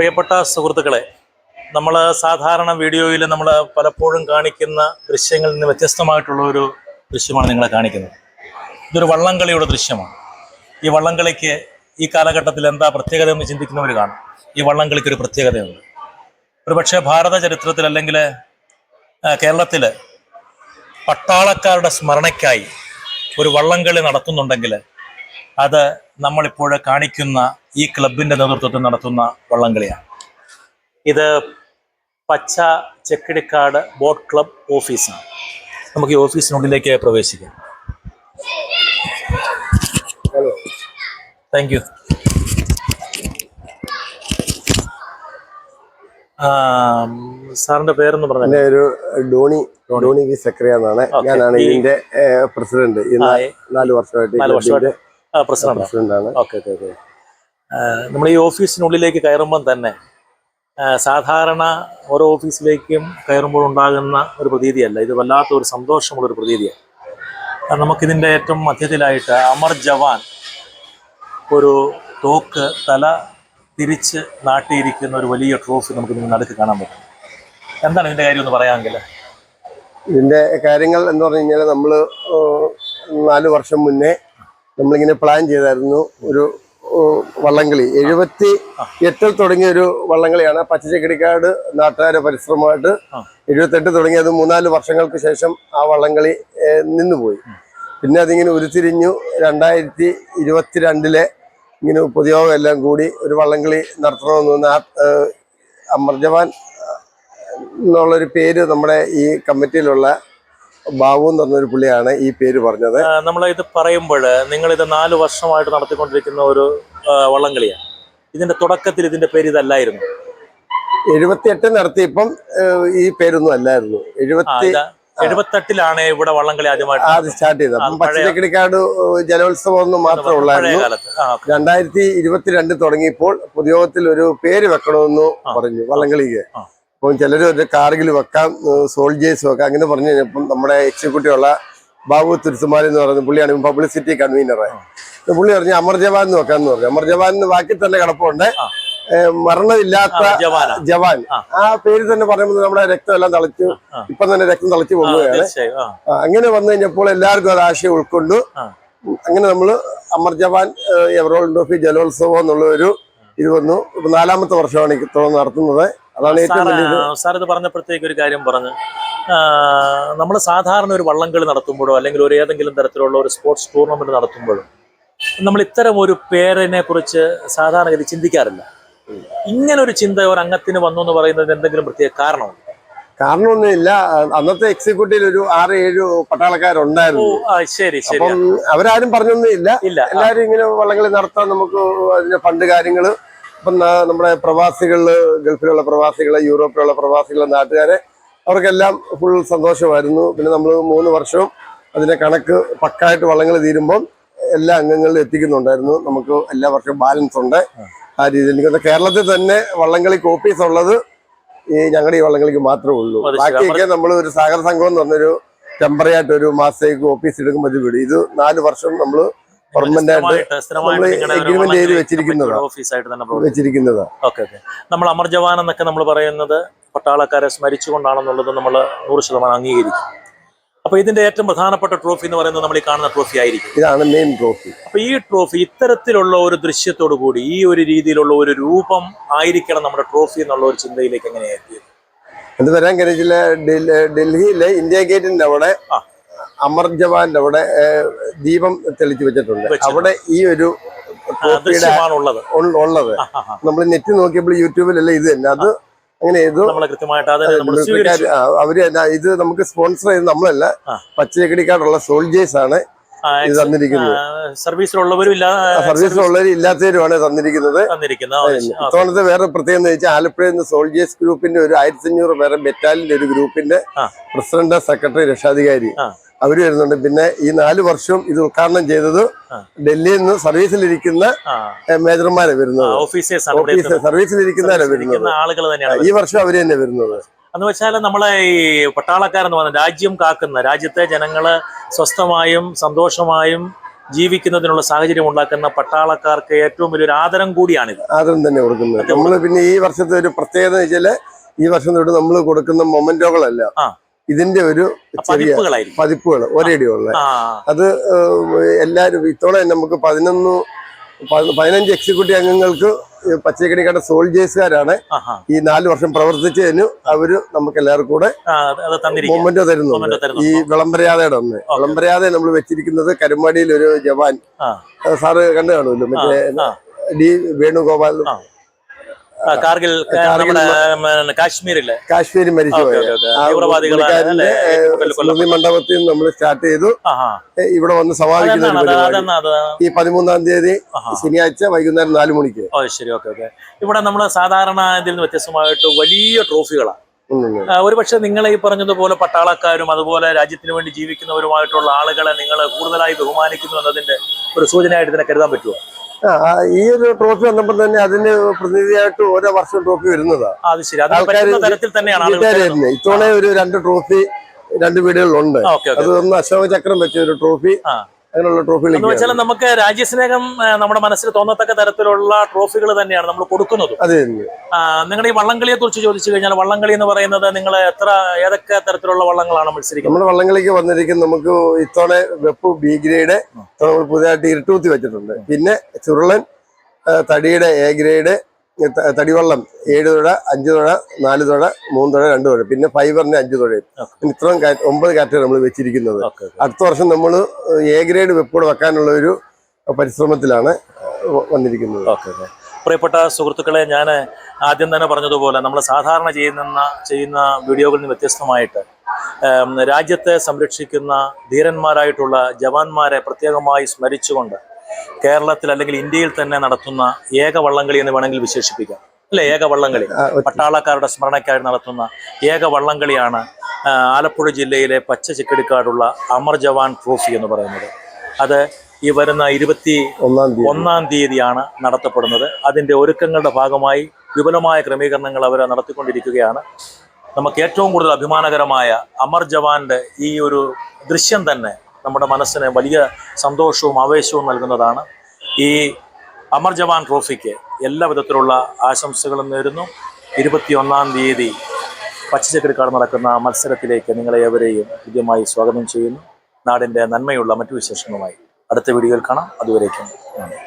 പ്രിയപ്പെട്ട സുഹൃത്തുക്കളെ നമ്മൾ സാധാരണ വീഡിയോയിൽ നമ്മൾ പലപ്പോഴും കാണിക്കുന്ന ദൃശ്യങ്ങളിൽ നിന്ന് വ്യത്യസ്തമായിട്ടുള്ള ഒരു ദൃശ്യമാണ് നിങ്ങളെ കാണിക്കുന്നത്. ഇതൊരു വള്ളംകളിയുടെ ദൃശ്യമാണ്. ഈ വള്ളംകളിക്ക് ഈ കാലഘട്ടത്തിൽ എന്താ പ്രത്യേകത എന്ന് ചിന്തിക്കുന്നവർ കാണും. ഈ വള്ളംകളിക്ക് ഒരു പ്രത്യേകതയുണ്ട്. ഒരുപക്ഷെ ഭാരത ചരിത്രത്തിൽ അല്ലെങ്കിൽ കേരളത്തിൽ പട്ടാളക്കാരുടെ സ്മരണയ്ക്കായി ഒരു വള്ളംകളി നടത്തുന്നുണ്ടെങ്കിൽ അത് നമ്മളിപ്പോൾ കാണിക്കുന്ന ഈ ക്ലബിന്റെ നേതൃത്വത്തിൽ നടത്തുന്ന വള്ളംകളിയാണ്. ഇത് പച്ച ചെക്കിടിക്കാട് ബോട്ട് ക്ലബ് ഓഫീസാണ്. നമുക്ക് ഈ ഓഫീസിനുള്ളിലേക്ക് പ്രവേശിക്കാം. ഹലോ. താങ്ക് യു സാറിന്റെ പേരെന്ന് പറഞ്ഞു. ഒരു ഡോണി ഡോണി. വി സക്രിയ എന്നാണ്. ഞാനാണ് ഇതിന്റെ പ്രസിഡന്റ്. നാല് വർഷമായിട്ട് പ്രസിഡന്റ് ആണ് ഓക്കെ ഓക്കെ ഓക്കെ നമ്മൾ ഈ ഓഫീസിനുള്ളിലേക്ക് കയറുമ്പം തന്നെ സാധാരണ ഓരോ ഓഫീസിലേക്കും കയറുമ്പോൾ ഉണ്ടാകുന്ന ഒരു പ്രതീതിയല്ല. ഇത് വല്ലാത്ത ഒരു സന്തോഷമുള്ളൊരു പ്രതീതിയാണ് നമുക്കിതിന്റെ ഏറ്റവും മധ്യത്തിലായിട്ട് അമർ ജവാൻ ഒരു തോക്ക് തല തിരിച്ച് നാട്ടിയിരിക്കുന്ന ഒരു വലിയ ട്രോഫി നമുക്ക് ഇതിന് നടുക്ക് കാണാൻ പറ്റും. എന്താണ് ഇതിന്റെ കാര്യം ഒന്ന് പറയാമെങ്കിൽ? ഇതിന്റെ കാര്യങ്ങൾ എന്ന് പറഞ്ഞു കഴിഞ്ഞാൽ നമ്മൾ നാല് വർഷം മുന്നേ നമ്മളിങ്ങനെ പ്ലാൻ ചെയ്തായിരുന്നു ഒരു വള്ളംകളി. എഴുപത്തി എട്ടിൽ തുടങ്ങിയ ഒരു വള്ളംകളിയാണ്. പച്ചച്ചക്കടിക്കാട് നാട്ടുകാരെ പരിശ്രമമായിട്ട് ആ. തുടങ്ങി തുടങ്ങിയത് മൂന്നാൽ വർഷങ്ങൾക്ക് ശേഷം ആ വള്ളംകളി നിന്നുപോയി. പിന്നെ അതിങ്ങനെ ഉരുത്തിരിഞ്ഞു രണ്ടായിരത്തി ഇരുപത്തിരണ്ടിലെ ഇങ്ങനെ പൊതുയോഗം എല്ലാം കൂടി ഒരു വള്ളംകളി നടത്തണമെന്ന് തോന്നുന്നു ആ അമർജവാൻ അമർ ജവാൻ എന്നുള്ളൊരു പേര് നമ്മുടെ ഈ കമ്മിറ്റിയിലുള്ള ബാബു എന്ന് പറഞ്ഞൊരു പുള്ളിയാണ് ഈ പേര് പറഞ്ഞത്. നമ്മൾ ഇത് പറയുമ്പോൾ നിങ്ങൾ ഇത് നാല് വർഷമായിട്ട് നടത്തിക്കൊണ്ടിരിക്കുന്ന ഒരു വള്ളംകളിയാണ്. ഇതിന്റെ തുടക്കത്തിൽ ഇതിന്റെ പേര് ഇതല്ലായിരുന്നു. എഴുപത്തിയെട്ട് നടത്തിയപ്പം ഈ പേരൊന്നും അല്ലായിരുന്നു. എഴുപത്തി എഴുപത്തെട്ടിലാണ് ഇവിടെ വള്ളംകളി ആദ്യമായിട്ട് ആദ്യം സ്റ്റാർട്ട് ചെയ്തത്. അപ്പം അത് ജലോത്സവം ഒന്നും മാത്രമേ ഉള്ളായിരുന്നു. രണ്ടായിരത്തി ഇരുപത്തിരണ്ട് തുടങ്ങിയപ്പോൾ പൊതുയോഗത്തിൽ ഒരു പേര് വെക്കണമെന്ന് പറഞ്ഞു വള്ളംകളിക്ക്. അപ്പം ചിലർ ഒരു കാർഗിൽ വെക്കാം സോൾജേഴ്സ് വെക്കാം അങ്ങനെ പറഞ്ഞു കഴിഞ്ഞപ്പം നമ്മുടെ എക്സിക്യൂട്ടീവുള്ള ബാബു തുരുത്തുമാരി എന്ന് പറയുന്നത് പുള്ളിയാണ് പബ്ലിസിറ്റി കൺവീനർ പുള്ളി പറഞ്ഞു അമർ ജവാൻ എന്ന് വെക്കാന്ന് പറഞ്ഞു. അമർ ജവാൻ എന്ന് വാക്കിൽ തന്നെ കിടപ്പുണ്ട്. മരണമില്ലാത്ത ജവാൻ. ആ. പേര് തന്നെ പറയുമ്പോൾ നമ്മുടെ രക്തം എല്ലാം തളിച്ചു ഇപ്പൊ തന്നെ രക്തം തളിച്ചു പോകുകയാണ് അങ്ങനെ വന്നു കഴിഞ്ഞപ്പോൾ എല്ലാവർക്കും അത് ആശയം ഉൾക്കൊണ്ടു. അങ്ങനെ നമ്മൾ അമർ ജവാൻ എവറോൾ ട്രോഫി ജലോത്സവം എന്നുള്ള ഒരു ഇത് വന്നു. ഇപ്പൊ നാലാമത്തെ വർഷമാണ് ഇത്തോളം ഇത്തവണ നടത്തുന്നത്. സാർ ഇത് പറഞ്ഞപ്പോഴത്തേക്ക് ഒരു കാര്യം പറഞ്ഞു. നമ്മൾ സാധാരണ ഒരു വള്ളംകളി നടത്തുമ്പോഴോ അല്ലെങ്കിൽ ഒരു ഏതെങ്കിലും തരത്തിലുള്ള ഒരു സ്പോർട്സ് ടൂർണമെന്റ് നടത്തുമ്പോഴോ നമ്മൾ ഇത്തരം ഒരു പേരിനെ കുറിച്ച് സാധാരണഗതി ചിന്തിക്കാറില്ല. ഇങ്ങനെ ഒരു ചിന്ത ഒരു അംഗത്തിന് വന്നു എന്ന് പറയുന്നത് എന്തെങ്കിലും പ്രത്യേക കാരണമുണ്ട്? കാരണമൊന്നുമില്ല അന്നത്തെ എക്സിക്യൂട്ടീവ് ഒരു ആറ് ഏഴ് പട്ടാളക്കാരുണ്ടായിരുന്നു. ശരി ശരി. അപ്പം അവരാരും പറഞ്ഞൊന്നും ഇല്ല. എല്ലാരും എല്ലാവരും ഇങ്ങനെ വള്ളംകളി നടത്താൻ നമുക്ക് അതിന്റെ ഫണ്ട് കാര്യങ്ങൾ ഇപ്പം നമ്മുടെ പ്രവാസികൾ ഗൾഫിലുള്ള പ്രവാസികൾ യൂറോപ്പിലുള്ള പ്രവാസികൾ നാട്ടുകാരെ അവർക്കെല്ലാം ഫുൾ സന്തോഷമായിരുന്നു. പിന്നെ നമ്മൾ മൂന്ന് വർഷവും അതിന്റെ കണക്ക് പക്കായിട്ട് വള്ളങ്ങൾ തീരുമ്പോൾ എല്ലാ അംഗങ്ങളിലും എത്തിക്കുന്നുണ്ടായിരുന്നു. നമുക്ക് എല്ലാ വർഷവും ബാലൻസ് ഉണ്ട്. ആ രീതിയിൽ എനിക്ക് കേരളത്തിൽ തന്നെ വള്ളംകളി കോപ്പീസ് ഉള്ളത് ഈ ഞങ്ങളുടെ ഈ വള്ളംകളിക്ക് മാത്രമേ ഉള്ളൂ. ബാക്കിയൊക്കെ നമ്മൾ ഒരു സാഗര സംഘം എന്ന് പറഞ്ഞൊരു ടെമ്പററി ആയിട്ട് ഒരു മാസത്തേക്ക് ഓഫീസ് എടുക്കുമ്പോൾ ഇത് വിടും. ഇത് നാല് വർഷം നമ്മൾ പെർമനന്റ് ആയിട്ട് ചെയ്ത് ഓഫീസായിട്ട് തന്നെ ഓക്കെ ഓക്കെ. നമ്മൾ അമർ ജവാൻ എന്നൊക്കെ നമ്മൾ പറയുന്നത് പട്ടാളക്കാരെ സ്മരിച്ചുകൊണ്ടാണെന്നുള്ളത് നമ്മൾ നൂറ് ശതമാനം അംഗീകരിക്കും. അപ്പൊ ഇതിന്റെ ഏറ്റവും പ്രധാനപ്പെട്ട ട്രോഫി എന്ന് പറയുന്നത് നമ്മൾ ഈ കാണുന്ന ട്രോഫി ആയിരിക്കും. ഇതാണ് മെയിൻ ട്രോഫി അപ്പൊ ഈ ട്രോഫി ഇത്തരത്തിലുള്ള ഒരു ദൃശ്യത്തോടു കൂടി ഈ ഒരു രീതിയിലുള്ള ഒരു രൂപം ആയിരിക്കണം നമ്മുടെ ട്രോഫി എന്നുള്ള ഒരു ചിന്തയിലേക്ക് എങ്ങനെയായിരിക്കും എന്ത് വരാൻ കഴിഞ്ഞില്ല ഡൽഹിയിലെ ഇന്ത്യ ഗേറ്റിന്റെ അവിടെ. അമർ ജവാന്റെ അവിടെ ദീപം തെളിച്ചു വെച്ചിട്ടുണ്ട്. അവിടെ ഈ ഒരു ഉള്ളത്. നമ്മൾ നെറ്റ് നോക്കിയപ്പോൾ യൂട്യൂബിലല്ല ഇത് തന്നെ. അത് അങ്ങനെ ഏതോ അവർ ഇത് നമുക്ക് സ്പോൺസർ ചെയ്ത് നമ്മളല്ല ആ. പച്ചക്കടിക്കാരുള്ള സോൾജേഴ്സ് ആണ് ഇത് തന്നിരിക്കുന്നത്. സർവീസിലുള്ളവരും ഇല്ലാത്തവരുമാണ് തന്നിരിക്കുന്നത്. ഇത്തവണത്തെ വേറെ പ്രത്യേകത എന്ന് വെച്ചാൽ ആലപ്പുഴയിൽ നിന്ന് സോൾജേഴ്സ് ഗ്രൂപ്പിന്റെ ഒരു ആയിരത്തി അഞ്ഞൂറ് പേരെ ബെറ്റാലിന്റെ ഒരു ഗ്രൂപ്പിന്റെ. പ്രസിഡന്റ് സെക്രട്ടറി രക്ഷാധികാരി അവർ വരുന്നുണ്ട്. പിന്നെ ഈ നാല് വർഷവും ഇത് ഉദ്ഘാടനം ചെയ്തത് ഡൽഹിയിൽ നിന്ന് സർവീസിലിരിക്കുന്ന മേജർമാരെ വരുന്നത്. ഓഫീസേഴ്സ് സർവീസിലിരിക്കുന്നവരെ വരുന്നത്. ഇരിക്കുന്ന ആളുകൾ തന്നെയാണ് ഈ വർഷം അവർ തന്നെ വരുന്നത്. എന്ന് വെച്ചാൽ നമ്മളെ ഈ പട്ടാളക്കാരെന്ന് പറഞ്ഞ രാജ്യം കാക്കുന്ന രാജ്യത്തെ ജനങ്ങൾ സ്വസ്ഥമായും സന്തോഷമായും ജീവിക്കുന്നതിനുള്ള സാഹചര്യം ഉണ്ടാക്കുന്ന പട്ടാളക്കാർക്ക് ഏറ്റവും വലിയൊരു ആദരം കൂടിയാണിത്. ആദരം തന്നെ കൊടുക്കുന്നത്. നമ്മൾ പിന്നെ ഈ വർഷത്തെ ഒരു പ്രത്യേകത വെച്ചാൽ ഈ വർഷം തൊട്ട് നമ്മൾ കൊടുക്കുന്ന മൊമെന്റോകളല്ല. ഇതിന്റെ ഒരു ചെറിയ പതിപ്പുകൾ ഒരേടിയുള്ള. ഉള്ള അത് എല്ലാരും എല്ലാവരും ഇത്തവണ നമുക്ക് പതിനൊന്ന് പതിനഞ്ച് എക്സിക്യൂട്ടീവ് അംഗങ്ങൾക്ക് കണ്ട സോൾജേഴ്സുകാരാണ്. ഈ നാല് വർഷം പ്രവർത്തിച്ചതിന് അവർ നമുക്ക് എല്ലാവർക്കും കൂടെ മൊമെന്റോ തരുന്നുണ്ട്. തരുന്നു. ഈ വിളംബരയാതയുടെ ഒന്ന് വിളംബരയാതെ നമ്മൾ വെച്ചിരിക്കുന്നത് കരുമാടിയിൽ ഒരു ജവാൻ സാറ് കണ്ടു കാണുമല്ലോ? മറ്റേ ഡി വേണുഗോപാൽ കാർഗിൽ കാശ്മീരിൽ നമ്മുടെ ഉം, കാശ്മീരി മരിച്ചു മണ്ഡപത്തിൽ നമ്മൾ സ്റ്റാർട്ട് ചെയ്തു. ഇവിടെ വന്ന് സമാപിക്കുന്ന ഈ പതിമൂന്നാം തീയതി. ശനിയാഴ്ച വൈകുന്നേരം നാലു മണിക്ക്. ഓ ശരി ഓക്കെ ഓക്കെ. ഇവിടെ നമ്മൾ സാധാരണ ഇതിൽ നിന്ന് വ്യത്യസ്തമായിട്ട് വലിയ ട്രോഫികളാണ്. ഒരുപക്ഷെ നിങ്ങൾ ഈ പറഞ്ഞതുപോലെ പട്ടാളക്കാരും അതുപോലെ രാജ്യത്തിന് വേണ്ടി ജീവിക്കുന്നവരുമായിട്ടുള്ള ആളുകളെ നിങ്ങൾ കൂടുതലായി ബഹുമാനിക്കുന്നു എന്നതിന്റെ ഒരു സൂചനയായിട്ട് ഇതിനെ കരുതാൻ പറ്റുമോ ഈ ഒരു ട്രോഫി വന്നപ്പോൾ തന്നെ അതിന് പ്രതിനിധിയായിട്ട് ഓരോ വർഷം ട്രോഫി വരുന്നതാണ് ഇത്തവണ ഒരു രണ്ട് ട്രോഫി രണ്ട് വീടുകളിലുണ്ട്. ഓക്കെ ഓക്കെ അത് ഒന്ന് അശോക ചക്രം വെച്ച ഒരു ട്രോഫി. അങ്ങനെയുള്ള എന്ന് ട്രോഫികൾ വെച്ചാൽ നമുക്ക് രാജ്യസ്നേഹം നമ്മുടെ മനസ്സിൽ തോന്നത്തക്ക തരത്തിലുള്ള ട്രോഫികൾ തന്നെയാണ് നമ്മൾ കൊടുക്കുന്നത്. അതെ നിങ്ങൾ നിങ്ങളുടെ ഈ വള്ളംകളിയെ കുറിച്ച് ചോദിച്ചു കഴിഞ്ഞാൽ വള്ളംകളി എന്ന് പറയുന്നത് നിങ്ങൾ എത്ര ഏതൊക്കെ തരത്തിലുള്ള വള്ളങ്ങളാണ് മത്സരിക്കുന്നത്? നമ്മുടെ വള്ളംകളിക്ക് വന്നിരിക്കുന്ന നമുക്ക് ഇത്തവണ വെപ്പ് ബി ഗ്രേഡ് നമ്മൾ പുതിയതായിട്ട് ഇരുട്ടൂത്തി വെച്ചിട്ടുണ്ട്. പിന്നെ ചുരുളൻ തടിയുടെ എ ഗ്രേഡ് തടിവള്ളം ഏഴ് തുഴ അഞ്ച് തുഴ നാല് തുഴ മൂന്ന് തുഴ രണ്ട് തുഴ. പിന്നെ ഫൈബറിന് അഞ്ച് തുഴയും ഇത്രയും ഒമ്പത് കാറ്റഗറി നമ്മൾ വെച്ചിരിക്കുന്നത്. അടുത്ത വർഷം നമ്മൾ എ ഗ്രേഡ് വെപ്പോട് വെക്കാനുള്ള ഒരു പരിശ്രമത്തിലാണ് വന്നിരിക്കുന്നത്. പ്രിയപ്പെട്ട സുഹൃത്തുക്കളെ ഞാൻ ആദ്യം തന്നെ പറഞ്ഞതുപോലെ നമ്മൾ സാധാരണ ചെയ്യുന്ന ചെയ്യുന്ന വീഡിയോകളിൽ നിന്ന് വ്യത്യസ്തമായിട്ട് രാജ്യത്തെ സംരക്ഷിക്കുന്ന ധീരന്മാരായിട്ടുള്ള ജവാന്മാരെ പ്രത്യേകമായി സ്മരിച്ചുകൊണ്ട് കേരളത്തിൽ അല്ലെങ്കിൽ ഇന്ത്യയിൽ തന്നെ നടത്തുന്ന ഏക വള്ളംകളി എന്ന് വേണമെങ്കിൽ വിശേഷിപ്പിക്കാം. അല്ലെ? ഏക വള്ളംകളി പട്ടാളക്കാരുടെ സ്മരണയ്ക്കായി നടത്തുന്ന ഏക വള്ളംകളിയാണ് ആലപ്പുഴ ജില്ലയിലെ പച്ച ചിക്കടിക്കാടുള്ള അമർ ജവാൻ ട്രോഫി എന്ന് പറയുന്നത്. അത് ഈ വരുന്ന ഇരുപത്തി ഒന്നാം ഒന്നാം തീയതിയാണ് നടത്തപ്പെടുന്നത്. അതിന്റെ ഒരുക്കങ്ങളുടെ ഭാഗമായി വിപുലമായ ക്രമീകരണങ്ങൾ അവർ നടത്തിക്കൊണ്ടിരിക്കുകയാണ്. നമുക്ക് ഏറ്റവും കൂടുതൽ അഭിമാനകരമായ അമർ ജവാന്റെ ഈ ഒരു ദൃശ്യം തന്നെ നമ്മുടെ മനസ്സിന് വലിയ സന്തോഷവും ആവേശവും നൽകുന്നതാണ്. ഈ അമർ ജവാൻ ട്രോഫിക്ക് എല്ലാ വിധത്തിലുള്ള ആശംസകളും നേരുന്നു. ഇരുപത്തിയൊന്നാം തീയതി പച്ചച്ചക്കടിക്കാട് നടക്കുന്ന മത്സരത്തിലേക്ക് നിങ്ങളെ ഏവരെയും ഹൃദ്യമായി സ്വാഗതം ചെയ്യുന്നു. നാടിന്റെ നന്മയുള്ള മറ്റു വിശേഷങ്ങളുമായി അടുത്ത വീഡിയോയിൽ കാണാം. അതുവരേക്കും നന്ദി.